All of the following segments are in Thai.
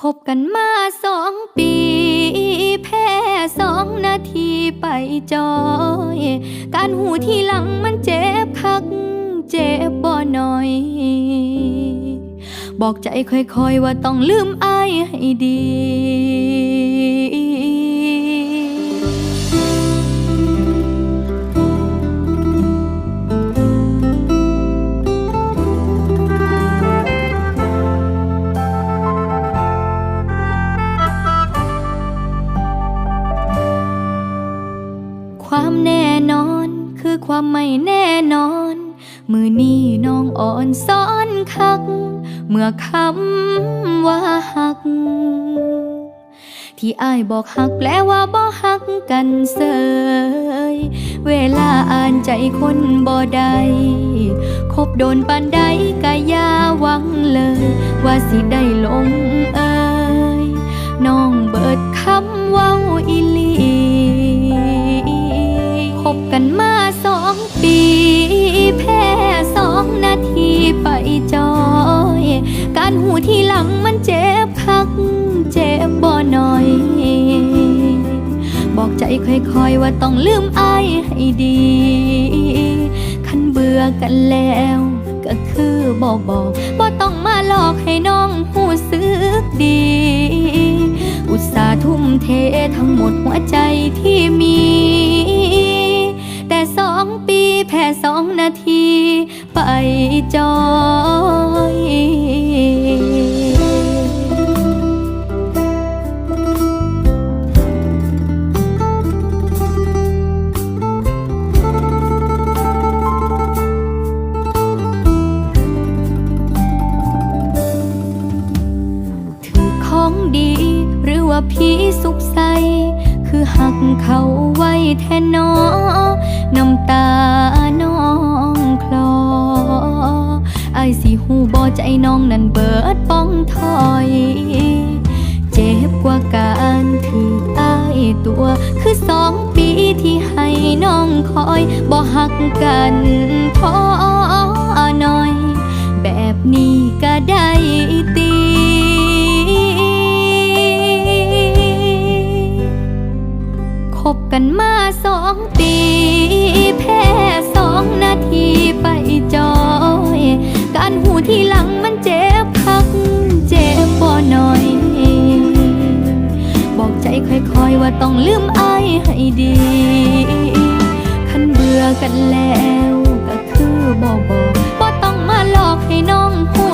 คบกันมาสองปี แพ้สองนาทีไปจอย การหูที่หลังมันเจ็บคัก เจ็บบ่หน่อย บอกใจค่อยๆว่าต้องลืมอายให้ดี ความไม่แน่นอน มือนี้น้องอ่อนซ้อนคัก เมื่อคำว่าหัก ที่อ้ายบอกหักแปลว่าบ่หักกันเสย เวลาอ่านใจคนบ่ได้คบโดนปานใดกะอยาหวังเลย ว่าสิได้ลงเอ ใจค่อยๆ ว่าต้องลืมอายให้ดี คันเบื่อกันแล้ว ก็คือบอกบอกบ่ต้องมาหลอกให้น้องหูสึกดี อุตส่าห์ทุ่มเททั้งหมดหัวใจที่มี แต่สองปีแพ้สองนาที ไปจอ ว่าผีสุขใส คือหักเขาไว้แทนน้อน้ำตาน้องคลอไอสิหูบอใจน้องนั้นเบิดป้องถอย เจ็บกว่าการถืออายตัว คือสองปีที่ให้น้องคอยบ่หักกัน บกันมาสองปี แพ้สองนาทีไปจอย การหูที่หลังมันเจ็บคัก เจ็บบ่หน่อย บอกใจค่อยๆว่าต้องลืมอายให้ดี คันเบื่อกันแล้วก็คือบอกบอกบ่ต้องมาหลอกให้น้องหูสึ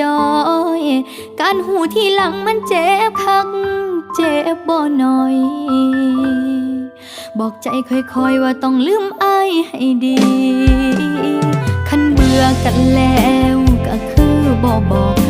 จอย การหูที่หลังมันเจ็บคักเจ็บบ่หน่อย บอกใจค่อยๆว่าต้องลืมอายให้ดี คันเบื่อกันแล้วก็คือบอกบอก